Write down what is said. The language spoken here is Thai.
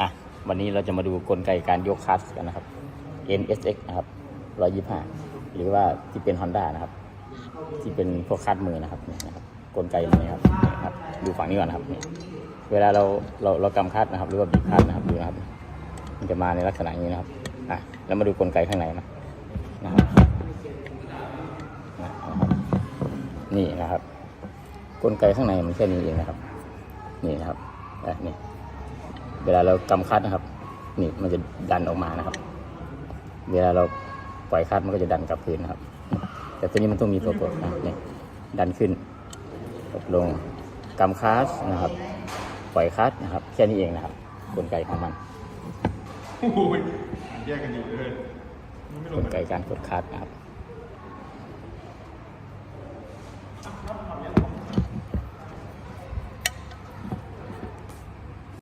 อะ วันนี้เราจะมาดูกลไกการยกคัสกันนะครับ NSX นะครับ 125 หรือว่าที่เป็น Honda นะครับ ที่เป็นพวกคลัดมือนะครับนี่นะครับ กลไกนี้นะครับนี่นะครับ ดูฝั่งนี้ก่อนนะครับ เวลาเราเราเรากำคลัดนะครับ หรือว่าบีบคลัดนะครับดูนะครับ มันจะมาในลักษณะอย่างนี้นะครับ อะ แล้วมาดูกลไกข้างในนะนะครับนี่นะครับ กลไกข้างในมันแค่นี้เองนะครับ นี่นะครับ อะนี่เวลาเรากำคัดนะครับ นี่มันจะดันออกมานะครับ เวลาเราปล่อยคัดมันก็จะดันกลับคืนนะครับ แต่ตัวนี้มันต้องมีตัวกดนะนี่ดันขึ้นกดลงกำคัสนะครับ ปล่อยคัดนะครับ แค่นี้เองนะครับ กลไกของมันโอ้ยแยกกันอยู่เลยมันไม่ลกงลมาไกการกดคัดนะครับ